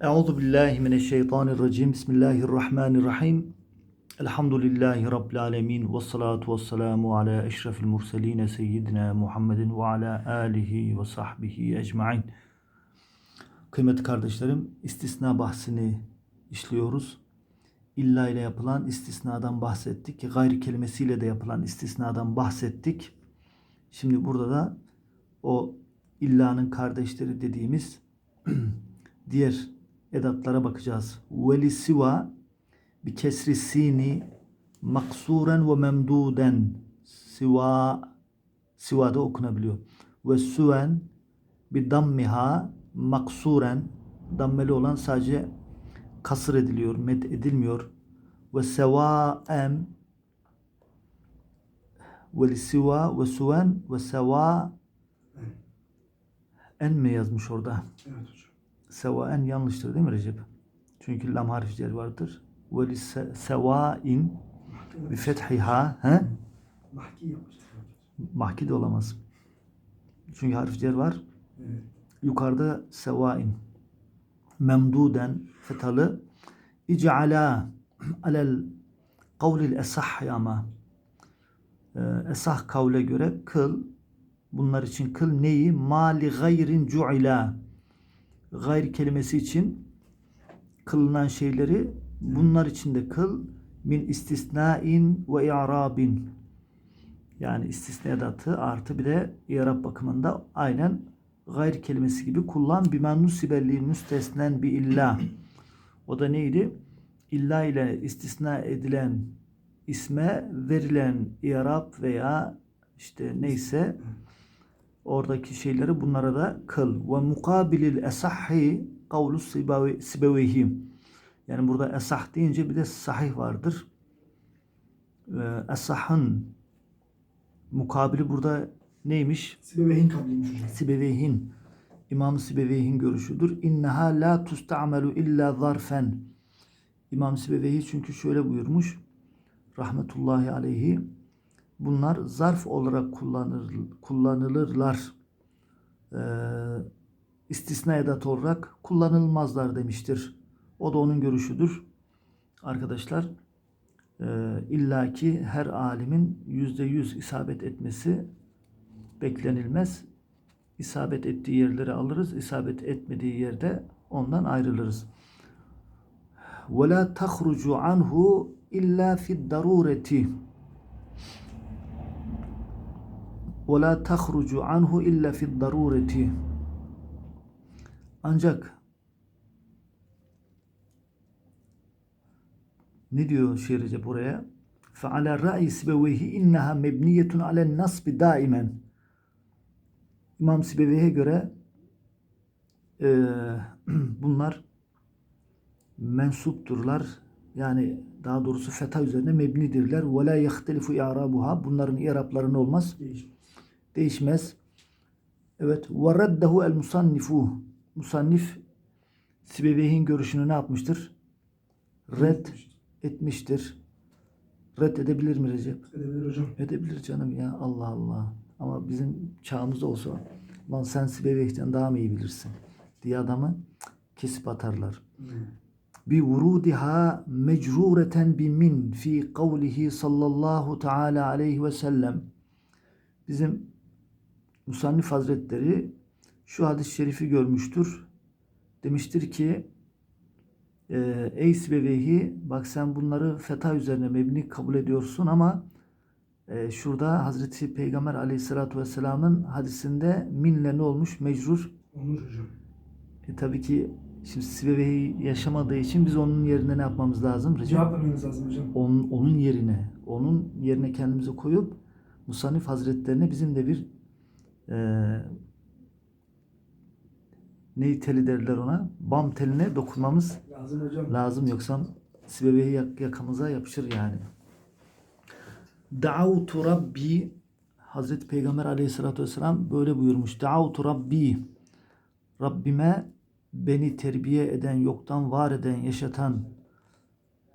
Euzu billahi mineşşeytanirracim. Bismillahirrahmanirrahim. Elhamdülillahi rabbil alamin ve salatu vesselamu ala eşrefil murselin seyyidina Muhammedin ve ala alihi ve sahbihi ecmaîn. Kıymetli kardeşlerim, istisna bahsini işliyoruz. İlla ile yapılan istisnadan bahsettik. Gayri kelimesiyle de yapılan istisnadan bahsettik. Şimdi burada da o illanın kardeşleri dediğimiz diğer edatlara bakacağız. Veli siva bi kesri sini maksuren ve memduden siva siva da okunabiliyor. Ve suven bir dammiha maksuren dammeli olan sadece kasır ediliyor, med edilmiyor. Ve sevaem ve siva ve suven ve seva en mi yazmış orada? Evet hocam. Sevaen yanlıştır değil mi Recep? Çünkü lam harfleri vardır. Ve li se- sevain bi fethiha he? Mahki de olamaz. Çünkü harfler var. Evet. Yukarıda sevain. Memduden fetalı. İc'ala alel kavlil esah ama Ee, esah kavle göre kıl bunlar için kıl neyi? Mali gayrin cu'ila gayr kelimesi için kılınan şeyleri bunlar için de kıl min istisnain ve i'rabin. Yani istisna edatı artı bir de i'rab bakımında aynen gayr kelimesi gibi kullan. Bimen nusibelli müstesnen bi illa. O da neydi? İlla ile istisna edilen isme verilen i'rab veya işte neyse oradaki şeyleri bunlara da kıl. Ve mukabilil esahhi kavlu sibevehi. Yani burada esah deyince bir de sahih vardır. Esahın mukabili burada neymiş? Sibevehin kabliymiş hocam. Sibeveyhin. İmam Sibeveyhin görüşüdür. İnneha la tusta'melu illa zarfen. İmam Sibeveyhi çünkü şöyle buyurmuş. Rahmetullahi aleyhi Bunlar zarf olarak kullanır, kullanılırlar. Ee, istisna edat olarak kullanılmazlar demiştir. O da onun görüşüdür. Arkadaşlar e, illaki her alimin yüzde yüz isabet etmesi beklenilmez. İsabet ettiği yerleri alırız, isabet etmediği yerde ondan ayrılırız. وَلَا تَخْرُجُ عَنْهُ اِلَّا فِي الدَّرُورَةِ ve la tahrucu anhu illa fid darureti. Ancak ne diyor şiirce buraya? Fe ala ra'i sibevehi innaha mebniyetun alen nasbi daimen. İmam Sibevi'ye göre e, bunlar mensupturlar. Yani daha doğrusu feta üzerine mebnidirler. Ve la yahtelifu i'rabuha. Bunların i'raplarının olmaz. Değişmez. Değişmez. Evet. El musannifu. Musannif Sibeveyhin görüşünü ne yapmıştır? Red etmiştir. Red edebilir mi Recep? Edebilir hocam. Edebilir canım ya. Allah Allah. Ama bizim çağımızda olsa lan sen Sibeveyh'ten daha mı iyi bilirsin diye adamı kesip atarlar. Bi vurudiha mecrureten bi min fi kavlihi sallallahu teala aleyhi ve sellem. Bizim Musannif Hazretleri şu hadis-i şerifi görmüştür. Demiştir ki e, ey Sibeveyhi bak sen bunları feta üzerine mebni kabul ediyorsun ama e, şurada Hazreti Peygamber aleyhissalatü vesselamın hadisinde minle ne olmuş? Mecrur. Hocam. E, tabii ki şimdi Sibevehi yaşamadığı için biz onun yerine ne yapmamız lazım? Recep? Cevap vermeniz lazım hocam. Onun, onun yerine, onun yerine kendimizi koyup Musannif Hazretlerine bizim de bir e, neyi teli derler ona? Bam teline dokunmamız Lazım hocam. lazım yoksa Sibevehi yak- yakamıza yapışır yani. Da'utu Rabbi Hazreti Peygamber aleyhissalatü vesselam böyle buyurmuş. Da'utu Rabbi Rabbime beni terbiye eden, yoktan var eden, yaşatan,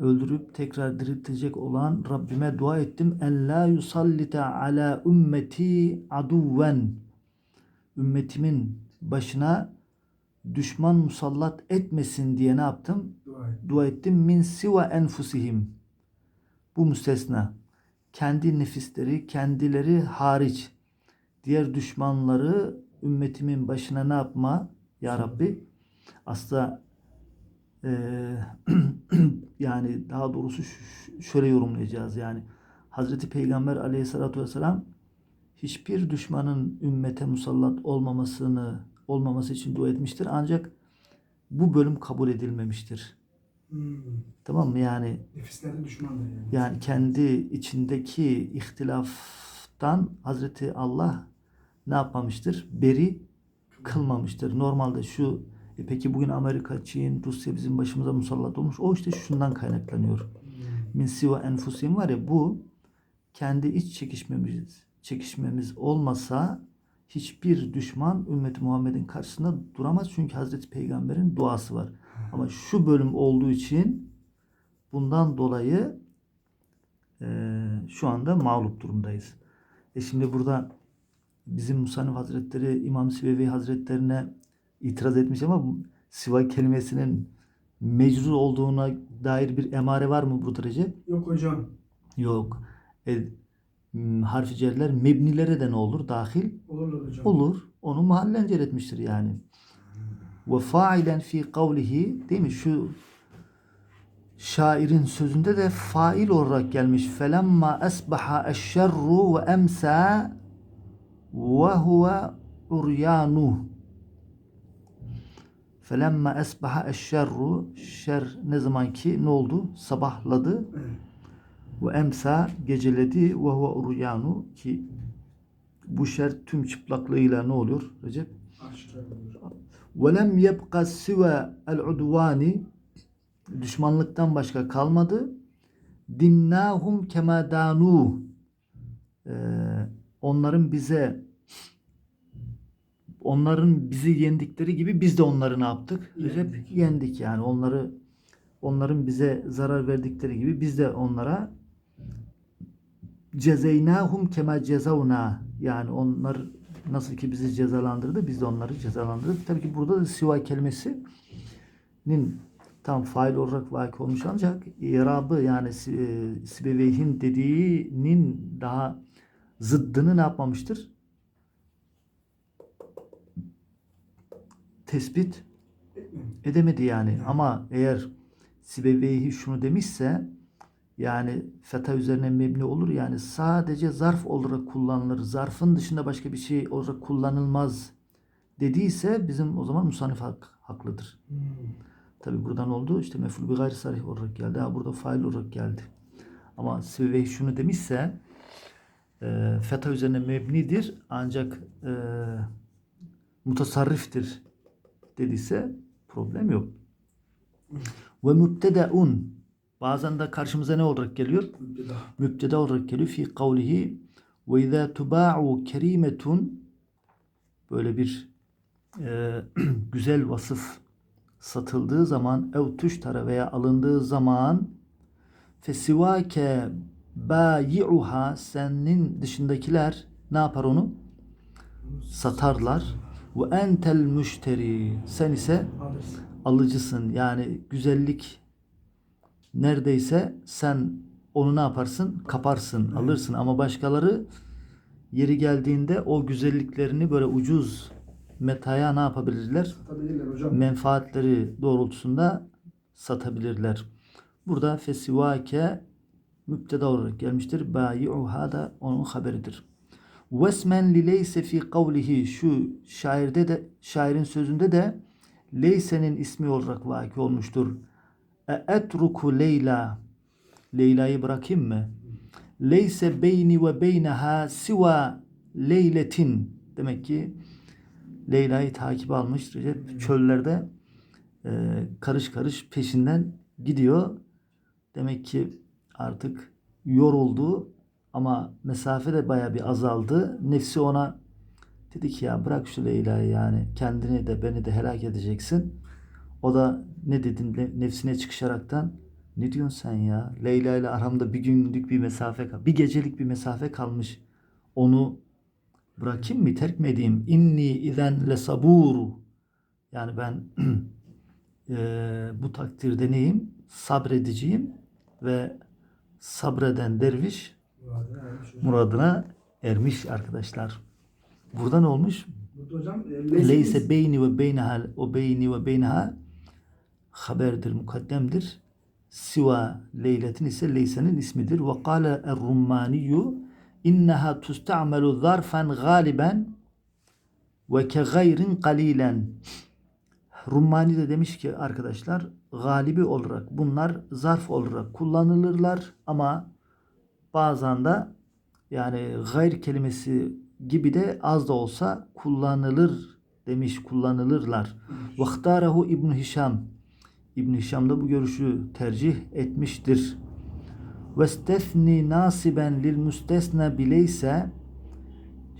öldürüp tekrar diriltecek olan Rabbime dua ettim. En la yusallite ala ümmeti aduven. Ümmetimin başına düşman musallat etmesin diye ne yaptım? Dua et. Dua ettim min siva enfusihim. Bu müstesna. Kendi nefisleri, kendileri hariç diğer düşmanları ümmetimin başına ne yapma ya Rabbi? Aslında eee, yani daha doğrusu şöyle yorumlayacağız yani Hazreti Peygamber aleyhissalatü vesselam hiçbir düşmanın ümmete musallat olmamasını olmaması için dua etmiştir ancak bu bölüm kabul edilmemiştir. Hmm. Tamam mı? Yani Nefislerin düşmanları yani. yani kendi içindeki ihtilaftan Hazreti Allah ne yapmamıştır? Beri kılmamıştır. Normalde şu e peki bugün Amerika, Çin, Rusya bizim başımıza musallat olmuş. O işte şundan kaynaklanıyor. Min siva enfusim var ya bu kendi iç çekişmemiz çekişmemiz olmasa hiçbir düşman ümmeti Muhammed'in karşısında duramaz. Çünkü Hazreti Peygamber'in duası var. Ama şu bölüm olduğu için bundan dolayı eee, şu anda mağlup durumdayız. E şimdi burada bizim Musannif Hazretleri İmam Sivevi Hazretlerine itiraz etmiş ama bu siva kelimesinin mecrur olduğuna dair bir emare var mı burada Recep? Yok hocam. Yok. E, harfi cerler mebnilere de ne olur? Dahil Olurlar hocam. olur. Onu mahallen cer etmiştir yani. Ve failen fi kavlihi değil mi? Şu şairin sözünde de fail olarak gelmiş. Felemma esbaha eşşerru ve emsa ve huve uryanu. Felemma esbaha eşşerru şer ne zaman ki ne oldu? Sabahladı. Ve emsa geceledi ve huve uryanu ki bu şer tüm çıplaklığıyla ne oluyor Recep? Ve lem yebqa sive el udvani düşmanlıktan başka kalmadı. Dinnahum kema danu onların bize onların bizi yendikleri gibi biz de onları ne yaptık? Yendik. yendik yani onları onların bize zarar verdikleri gibi biz de onlara cezeynahum kema cezavna yani onlar nasıl ki bizi cezalandırdı biz de onları cezalandırdık. Tabii ki burada da siva kelimesinin tam fail olarak vakı olmuş ancak irabı yani e, Sibeveyh'in dediğinin daha zıddını ne yapmamıştır? Tespit edemedi yani. Ama eğer Sibeveyhi şunu demişse yani feta üzerine mebni olur yani sadece zarf olarak kullanılır. Zarfın dışında başka bir şey olarak kullanılmaz dediyse bizim o zaman musannif hak, haklıdır. Hmm. Tabi buradan oldu işte meful bir gayri sarih olarak geldi. Ha burada fail olarak geldi. Ama Sibeveyhi şunu demişse e, feta üzerine mebnidir ancak e, mutasarriftir dediyse problem yok. Ve mübtedeun bazen de karşımıza ne olarak geliyor? Mübteda olarak geliyor fi kavlihi ve izâ tubâ'u kerimetun böyle bir e, güzel vasıf satıldığı zaman ev tuştara veya alındığı zaman fesivake bayi'uha senin dışındakiler ne yapar onu? Satarlar. Ve entel müşteri sen ise Alırsın. alıcısın. Yani güzellik neredeyse sen onu ne yaparsın? Kaparsın, alırsın. Ama başkaları yeri geldiğinde o güzelliklerini böyle ucuz metaya ne yapabilirler? Satabilirler hocam. Menfaatleri doğrultusunda satabilirler. Burada fesivake müpteda olarak gelmiştir. Bayi'uha da onun haberidir. Vesmen li leyse fi kavlihi şu şairde de şairin sözünde de Leyse'nin ismi olarak vaki olmuştur. E etruku Leyla Leyla'yı bırakayım mı? Leyse beyni ve beyneha siva leyletin demek ki Leyla'yı takip almış Recep çöllerde e, karış karış peşinden gidiyor. Demek ki artık yoruldu ama mesafe de baya bir azaldı. Nefsi ona dedi ki ya bırak şu Leyla'yı yani kendini de beni de helak edeceksin. O da ne dedin Ne- nefsine çıkışaraktan ne diyorsun sen ya? Leyla ile aramda bir günlük bir mesafe bir gecelik bir mesafe kalmış. Onu bırakayım mı terk mi edeyim? İnni izen le saburu. Yani ben eee, bu takdirde neyim? Sabredeceğim ve sabreden derviş Muradına ermiş hocam. muradına ermiş arkadaşlar. Burada ne olmuş? Burada hocam e, Leyse beyni ve beyneha o beyni ve beyneha haberdir, mukaddemdir. Siva leyletin ise leysenin ismidir. Ve kâle er-rummaniyu inneha tusta'melu zarfen galiben ve ke gayrin kalilen. Rummani de demiş ki arkadaşlar galibi olarak bunlar zarf olarak kullanılırlar ama bazen de yani gayr kelimesi gibi de az da olsa kullanılır demiş kullanılırlar. Vaktarehu İbn Hişam İbn Hişam da bu görüşü tercih etmiştir. Vestefni nasiben lil müstesne bileyse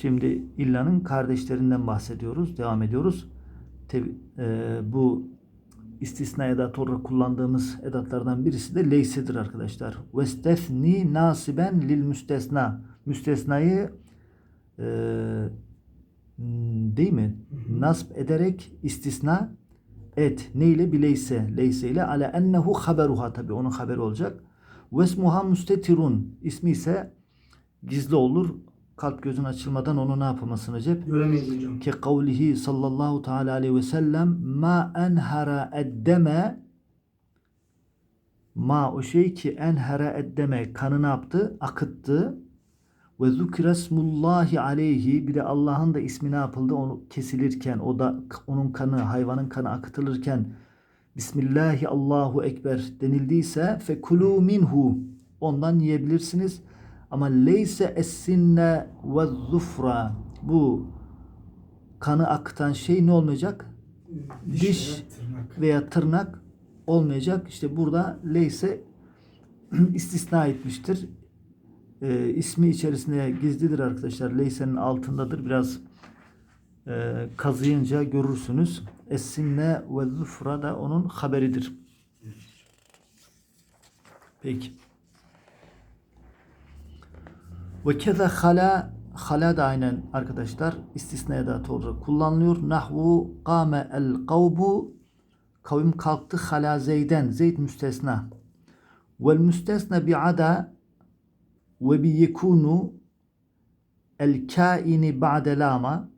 Şimdi illanın kardeşlerinden bahsediyoruz. Devam ediyoruz. Te- e, bu istisna edat olarak kullandığımız edatlardan birisi de leysedir arkadaşlar. Vestefni nasiben lil müstesna. Müstesnayı e, değil mi? Nasb ederek istisna et. Ne ile? Bileyse. Leyse ile. Ala ennehu haberuha. Tabi onun haberi olacak. Vesmuha müstetirun. İsmi ise gizli olur. Kalp gözün açılmadan onu ne yapamazsın Recep? Göremeyiz hocam. Ke kavlihi sallallahu teala aleyhi ve sellem ma enhara eddeme ma o şey ki enhara eddeme kanı ne yaptı? Akıttı. Ve zukira smullahi aleyhi bir de Allah'ın da ismi ne yapıldı? Onu kesilirken o da onun kanı hayvanın kanı akıtılırken Bismillahi Allahu Ekber denildiyse fekulu minhu ondan yiyebilirsiniz. Ama leyse essinne ve zufra bu kanı akıtan şey ne olmayacak? E, Diş, Diş veya tırnak. veya tırnak olmayacak. İşte burada leyse istisna etmiştir. Ee, ismi içerisinde gizlidir arkadaşlar. Leyse'nin altındadır. Biraz e, kazıyınca görürsünüz. Essinne ve zufra da onun haberidir. Peki. Ve keza hala hala da aynen arkadaşlar istisna edatı olarak kullanılıyor. Nahvu kâme el kavbu kavim kalktı hala zeyden zeyd müstesna. Vel müstesna bi ada ve bi yekunu el kaini ba'de lama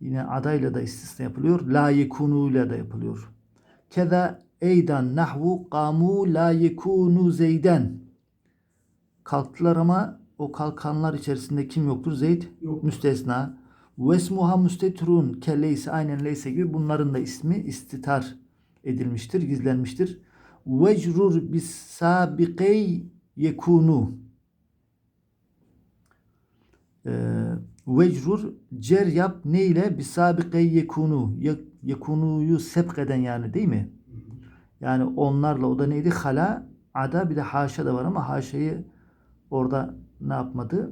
yine adayla da istisna yapılıyor. La yekunu ile de yapılıyor. Keza eydan nahvu kamu la yekunu zeyden kalktılar ama o kalkanlar içerisinde kim yoktur? Zeyd Yok. müstesna. Vesmuha müstetrun ke leyse aynen leyse gibi bunların da ismi istitar edilmiştir, gizlenmiştir. Vecrur bis sabiqey yekunu. Ee, vecrur cer yap ne ile bis sabiqey yekunu. Ye- Yekunuyu sebk eden yani değil mi? Yani onlarla o da neydi? Hala, ada bir de haşa da var ama haşayı orada ne yapmadı?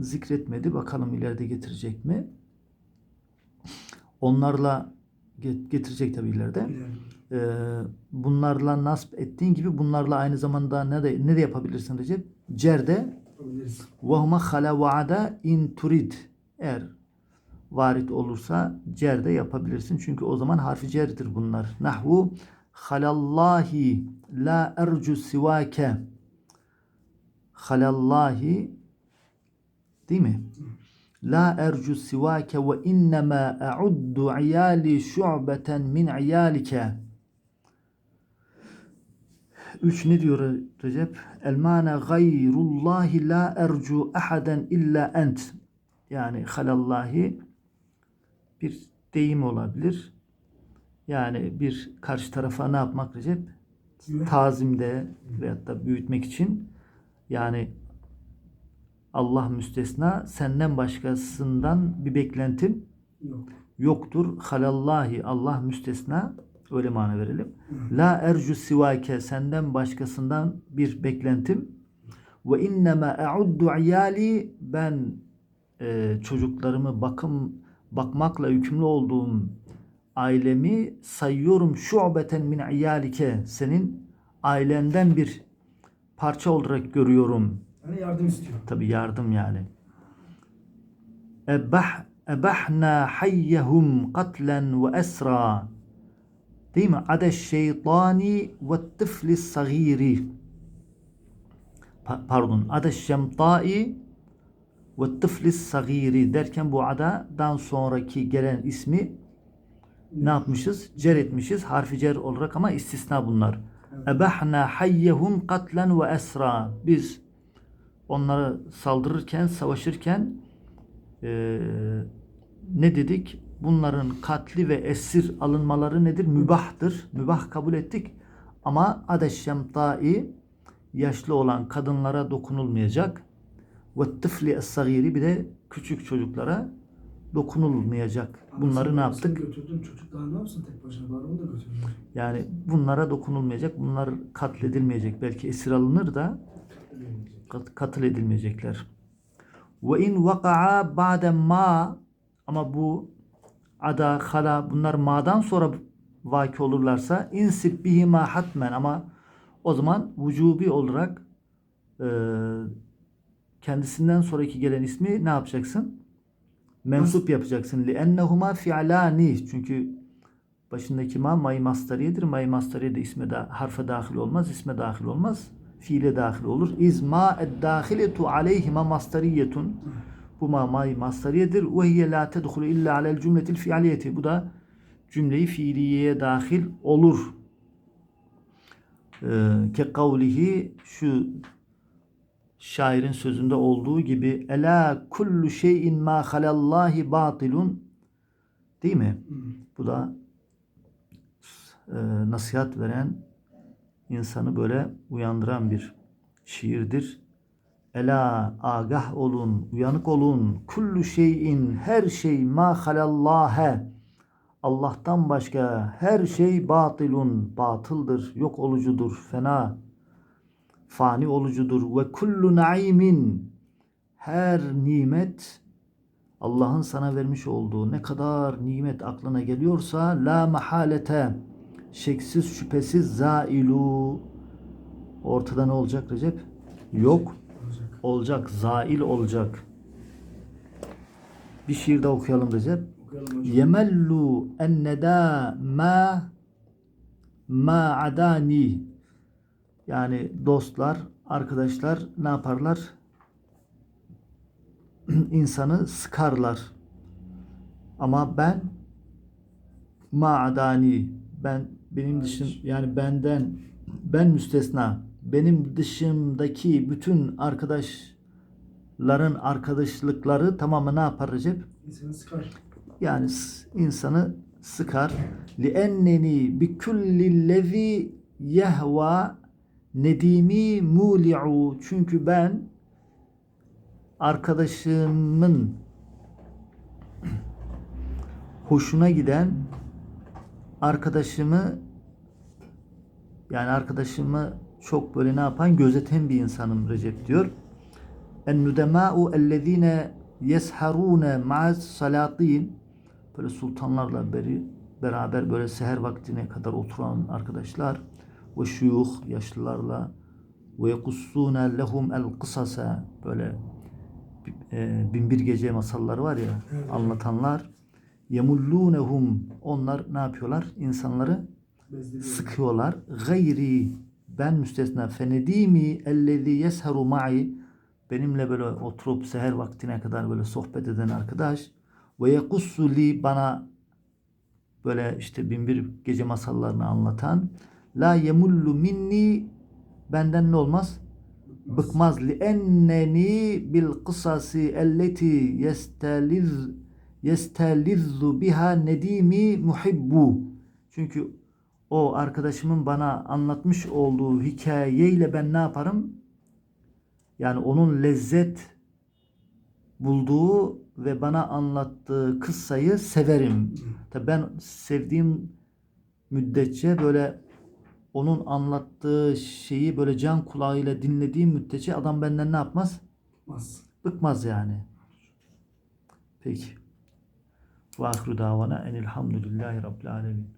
Zikretmedi. Bakalım ileride getirecek mi? Onlarla get- getirecek tabii ileride. Ee, bunlarla nasp ettiğin gibi bunlarla aynı zamanda ne de ne de yapabilirsin Recep? Cerde vahuma hala vaada in turid. Eğer varit olursa cerde yapabilirsin. Çünkü o zaman harfi cerdir bunlar. Nahvu halallahi la ercu sivake halallahi değil mi? La ercu sivake ve innema a'uddu iyali şu'beten min iyalike. Üç ne diyor Recep? El mana gayrullahi la ercu ahaden illa ent. Yani halallahi bir deyim olabilir. Yani bir karşı tarafa ne yapmak Recep? Tazimde veyahut da büyütmek için yani Allah müstesna senden başkasından bir beklentim Yok. yoktur. Halallahi Allah müstesna öyle mana verelim. La ercu sivake senden başkasından bir beklentim ve innema a'uddu iyali ben e, çocuklarımı bakım bakmakla yükümlü olduğum ailemi sayıyorum şubeten min iyalike senin ailenden bir parça olarak görüyorum. Yani yardım istiyor. Tabi yardım yani. Ebah ebahna hayyahum katlen ve esra. Değil mi? Adeş şeytani ve tıfli sagiri. Pa- pardon. Adeş şemtai ve tıfli sagiri derken bu adadan sonraki gelen ismi ne yapmışız? Cer etmişiz. Harfi cer olarak ama istisna bunlar. Ebahna hayyehum katlen ve esra. Biz onlara saldırırken, savaşırken eee, ne dedik? Bunların katli ve esir alınmaları nedir? Mübahtır. Mübah kabul ettik. Ama adeşşemtai yaşlı olan kadınlara dokunulmayacak. Ve tıfli es-sagiri bir de küçük çocuklara dokunulmayacak. Bunları ne yaptık? Götürdün çocuk daha ne yapsın tek başına onu da götürdün. Yani bunlara dokunulmayacak. Bunlar katledilmeyecek. Belki esir alınır da kat- katıl edilmeyecekler. Ve in vaka'a ba'de ma ama bu ada, hala bunlar ma'dan sonra vaki olurlarsa insib bihima hatmen ama o zaman vücubi olarak e, kendisinden sonraki gelen ismi ne yapacaksın? Mensup yapacaksın. لِأَنَّهُمَا fi'lani Çünkü başındaki ma may mastariyedir. May mastariye de isme da, harfe dahil olmaz, isme dahil olmaz. Fiile dahil olur. İz ma eddahiletu aleyhima mastariyetun. Bu ma may mastariyedir. Ve hiye la tedhulu illa alel cümletil fiiliyeti. Bu da cümleyi fiiliyeye dahil olur. Ee, ke kavlihi şu şairin sözünde olduğu gibi ela kullu şeyin ma halallahi batilun değil mi? Bu da e, nasihat veren insanı böyle uyandıran bir şiirdir. Ela agah olun, uyanık olun. Kullu şeyin her şey ma halallâhe. Allah'tan başka her şey batilun, batıldır, yok olucudur, fena, fani olucudur. Ve kullu naimin her nimet Allah'ın sana vermiş olduğu ne kadar nimet aklına geliyorsa la mahalete şeksiz şüphesiz zailu ortada ne olacak Recep? Yok Olacak. olacak, zail olacak. Bir şiir de okuyalım Recep. Yemellu enneda ma ma adani yani dostlar, arkadaşlar ne yaparlar? İnsanı sıkarlar. Ama ben maadani ben benim dışım yani benden ben müstesna benim dışımdaki bütün arkadaşların arkadaşlıkları tamamen ne yapar Recep? İnsanı sıkar. Yani insanı sıkar. Li enneni bi kulli lezi nedimi muli'u. Çünkü ben arkadaşımın hoşuna giden arkadaşımı yani arkadaşımı çok böyle ne yapan gözeten bir insanım Recep diyor. En nudemâ'u ellezîne yesharûne ma'as salatin böyle sultanlarla beri, beraber böyle seher vaktine kadar oturan arkadaşlar ve şuyuh yaşlılarla ve yekussûne lehum el kısasa böyle e, binbir gece masalları var ya Evet. anlatanlar yemullûnehum onlar ne yapıyorlar? İnsanları sıkıyorlar. Gayri ben müstesna fenedimi ellezî yesheru ma'i benimle böyle oturup seher vaktine kadar böyle sohbet eden arkadaş ve yekussu li bana böyle işte binbir gece masallarını anlatan la yemullu minni benden ne olmaz? Bıkmaz li enneni bil kısası elleti yesteliz yestelizzu biha nedimi muhibbu. Çünkü o arkadaşımın bana anlatmış olduğu hikayeyle ben ne yaparım? Yani onun lezzet bulduğu ve bana anlattığı kıssayı severim. Tabii ben sevdiğim müddetçe böyle onun anlattığı şeyi böyle can kulağıyla dinlediğim müddetçe adam benden ne yapmaz? Mas. Bıkmaz yani. Peki. Ve ahru davana enilhamdülillahi rabbil alemin.